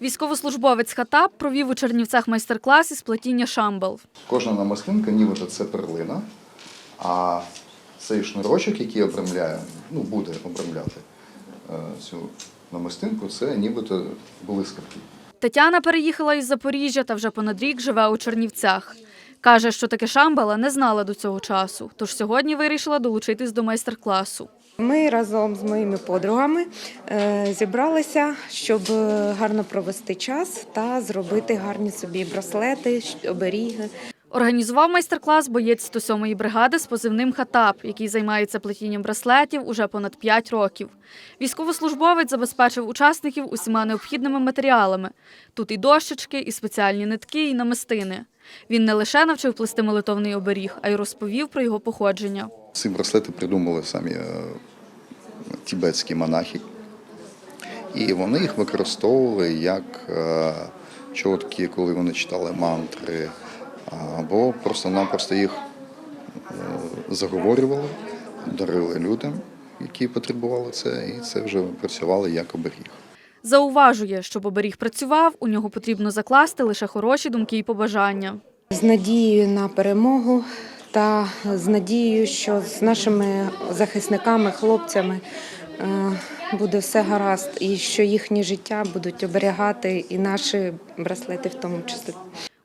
Військовослужбовець Хатаб провів у Чернівцях майстер-клас із плетіння шамбал. Кожна намистинка, нібито це перлина, а цей шнурочок, який обрамляє, ну буде обрамляти е, цю намистинку, це нібито блискавки. Тетяна переїхала із Запоріжжя та вже понад рік живе у Чернівцях. Каже, що таке шамбала не знала до цього часу, тож сьогодні вирішила долучитись до майстер-класу. Ми разом з моїми подругами е, зібралися, щоб е, гарно провести час та зробити гарні собі браслети, оберіги. Організував майстер-клас боєць 107-ї бригади з позивним Хатаб, який займається плетінням браслетів уже понад 5 років. Військовослужбовець забезпечив учасників усіма необхідними матеріалами. Тут і дощечки, і спеціальні нитки, і намистини. Він не лише навчив плести молитовний оберіг, а й розповів про його походження. Ці браслети придумали самі е, тібетські монахи. І вони їх використовували як е, чотки, коли вони читали мантри, або просто-напросто їх е, заговорювали, дарили людям, які потребували це, і це вже працювало як оберіг. Зауважує, щоб оберіг працював, у нього потрібно закласти лише хороші думки і побажання. З надією на перемогу та з надією, що з нашими захисниками, хлопцями е, буде все гаразд, і що їхнє життя будуть оберігати і наші браслети в тому числі.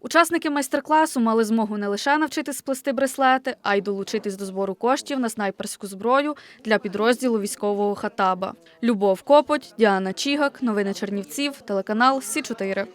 Учасники майстер-класу мали змогу не лише навчитись сплести браслети, а й долучитись до збору коштів на снайперську зброю для підрозділу військового хатаба. Любов Копоть, Діана Чігак, новини Чернівців, телеканал Сі 4